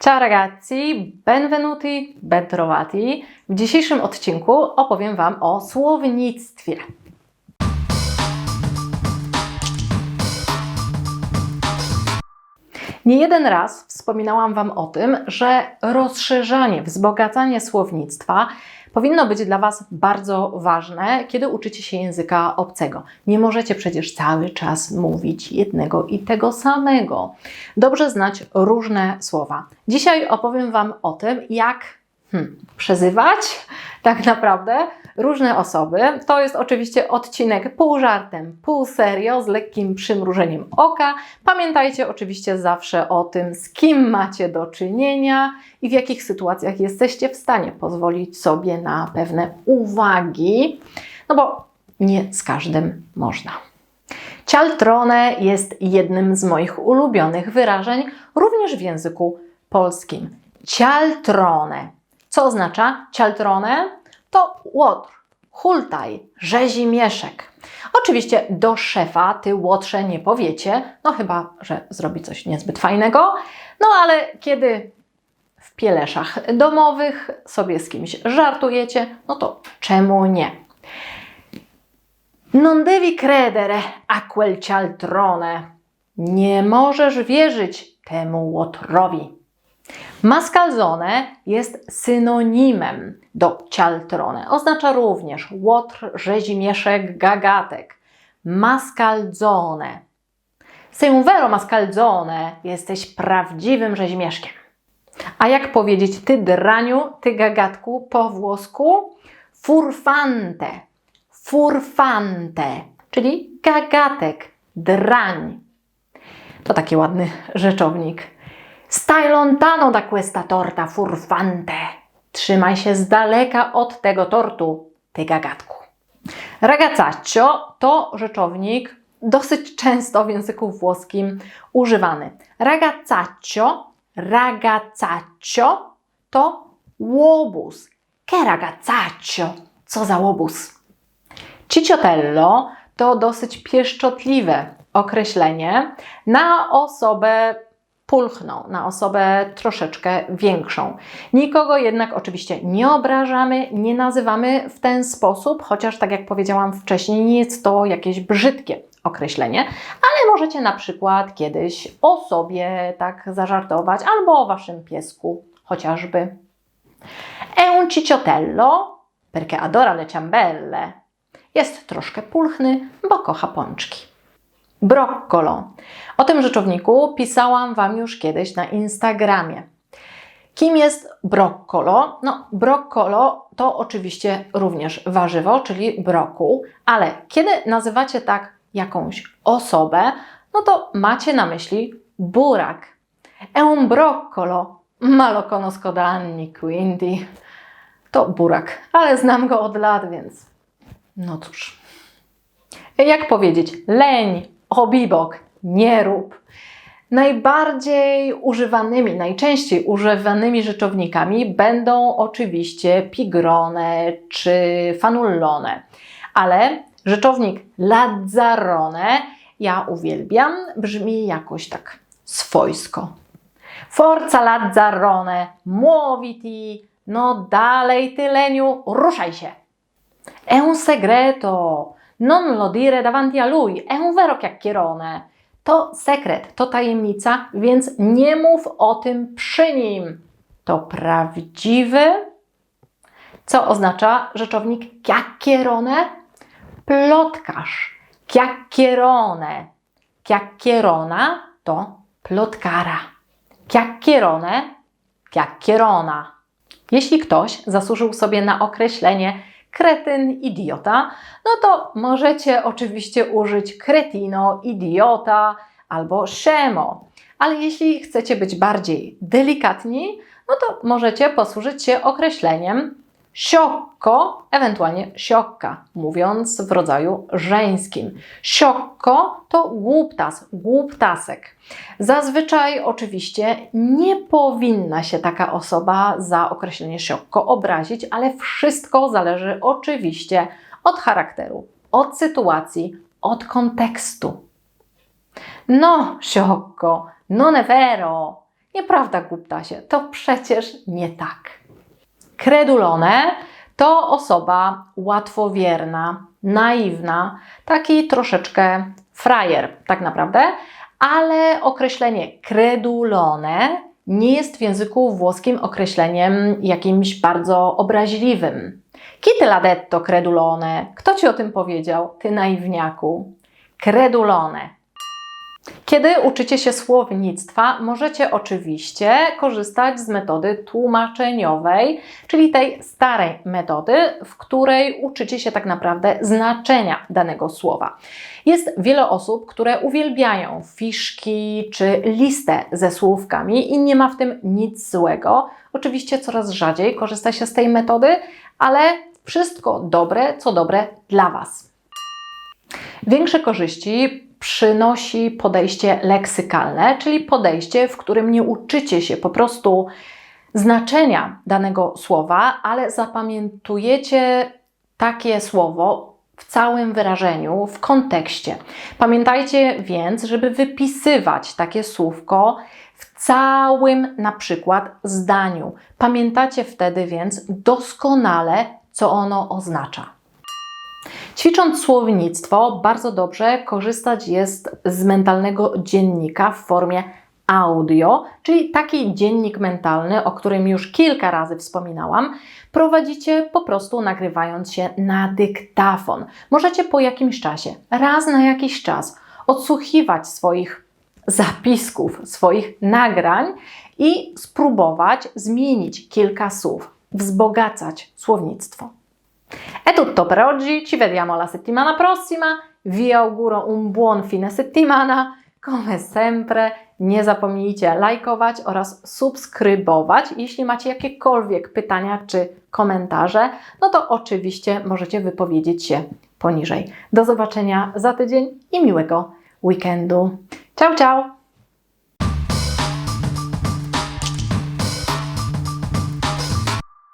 Ciao ragazzi, benvenuti, bentrovati. W dzisiejszym odcinku opowiem Wam o słownictwie. Nie jeden raz wspominałam Wam o tym, że rozszerzanie, wzbogacanie słownictwa powinno być dla Was bardzo ważne, kiedy uczycie się języka obcego. Nie możecie przecież cały czas mówić jednego i tego samego. Dobrze znać różne słowa. Dzisiaj opowiem Wam o tym, jak hmm, przezywać tak naprawdę różne osoby. To jest oczywiście odcinek pół żartem, pół serio, z lekkim przymrużeniem oka. Pamiętajcie oczywiście zawsze o tym, z kim macie do czynienia i w jakich sytuacjach jesteście w stanie pozwolić sobie na pewne uwagi, no bo nie z każdym można. Cialtrone jest jednym z moich ulubionych wyrażeń, również w języku polskim. Cialtrone. Co oznacza cialtrone? To łotr, hultaj, rzezimieszek. Oczywiście do szefa ty łotrze nie powiecie, no chyba, że zrobi coś niezbyt fajnego, no ale kiedy w pieleszach domowych sobie z kimś żartujecie, no to czemu nie? Non devi credere a quel cialtrone. Nie możesz wierzyć temu łotrowi. Mascalzone jest synonimem do cialtrone. Oznacza również łotr, rzezimieszek, gagatek. Mascalzone. Sei un vero mascalzone. Jesteś prawdziwym rzezimieszkiem. A jak powiedzieć ty draniu, ty gagatku po włosku? Furfante. Furfante, czyli gagatek, drań. To taki ładny rzeczownik. Stai lontano da questa torta furfante. Trzymaj się z daleka od tego tortu, ty gagatku. Ragazzaccio to rzeczownik dosyć często w języku włoskim używany. Ragazzaccio, ragazzaccio to łobuz. Che ragazzaccio? Co za łobuz? Ciciotello to dosyć pieszczotliwe określenie na osobę pulchną, na osobę troszeczkę większą. Nikogo jednak oczywiście nie obrażamy, nie nazywamy w ten sposób, chociaż tak jak powiedziałam wcześniej, nie jest to jakieś brzydkie określenie, ale możecie na przykład kiedyś o sobie tak zażartować, albo o waszym piesku chociażby. È un perché adora le ciambelle. Jest troszkę pulchny, bo kocha pączki. Broccolo. O tym rzeczowniku pisałam Wam już kiedyś na Instagramie. Kim jest broccolo? No, broccolo to oczywiście również warzywo, czyli brokuł, ale kiedy nazywacie tak jakąś osobę, no to macie na myśli burak. È un broccolo, ma da anni, quindi to burak, ale znam go od lat, więc no cóż. Jak powiedzieć? Leń, obibok, nie rób. Najbardziej używanymi, najczęściej używanymi rzeczownikami będą oczywiście pigrone czy fanullone, ale rzeczownik lazzarone ja uwielbiam, brzmi jakoś tak swojsko. Forza lazzarone, muoviti, no dalej ty leniu, ruszaj się. È un segreto, non lo dire davanti a lui, è un vero chiacchierone. To sekret, to tajemnica, więc nie mów o tym przy nim. To prawdziwy, co oznacza rzeczownik chiacchierone? Plotkarz. Chiacchierone. Chiacchierona to plotkara. Chiacchierone, chiacchierona. Jeśli ktoś zasłużył sobie na określenie kretyn, idiota, no to możecie oczywiście użyć kretino, idiota albo szemo. Ale jeśli chcecie być bardziej delikatni, no to możecie posłużyć się określeniem siokko, ewentualnie siokka, mówiąc w rodzaju żeńskim. Siokko to głuptas, głuptasek. Zazwyczaj oczywiście nie powinna się taka osoba za określenie siokko obrazić, ale wszystko zależy oczywiście od charakteru, od sytuacji, od kontekstu. No, siokko, non è vero. Nieprawda, głuptasie, to przecież nie tak. Credulone to osoba łatwowierna, naiwna, taki troszeczkę frajer, tak naprawdę, ale określenie credulone nie jest w języku włoskim określeniem jakimś bardzo obraźliwym. Chi te l'ha detto credulone? Kto ci o tym powiedział, ty naiwniaku? Credulone. Kiedy uczycie się słownictwa, możecie oczywiście korzystać z metody tłumaczeniowej, czyli tej starej metody, w której uczycie się tak naprawdę znaczenia danego słowa. Jest wiele osób, które uwielbiają fiszki czy listę ze słówkami i nie ma w tym nic złego. Oczywiście coraz rzadziej korzysta się z tej metody, ale wszystko dobre, co dobre dla Was. Większe korzyści przynosi podejście leksykalne, czyli podejście, w którym nie uczycie się po prostu znaczenia danego słowa, ale zapamiętujecie takie słowo w całym wyrażeniu, w kontekście. Pamiętajcie więc, żeby wypisywać takie słówko w całym na przykład zdaniu. Pamiętacie wtedy więc doskonale, co ono oznacza. Ćwicząc słownictwo, bardzo dobrze korzystać jest z mentalnego dziennika w formie audio, czyli taki dziennik mentalny, o którym już kilka razy wspominałam, prowadzicie po prostu nagrywając się na dyktafon. Możecie po jakimś czasie, raz na jakiś czas, odsłuchiwać swoich zapisków, swoich nagrań i spróbować zmienić kilka słów, wzbogacać słownictwo. È tutto per oggi, ci vediamo la settimana prossima. Vi auguro un buon fine settimana. Come sempre, nie zapomnijcie lajkować oraz subskrybować. Jeśli macie jakiekolwiek pytania czy komentarze, no to oczywiście możecie wypowiedzieć się poniżej. Do zobaczenia za tydzień i miłego weekendu. Ciao, ciao!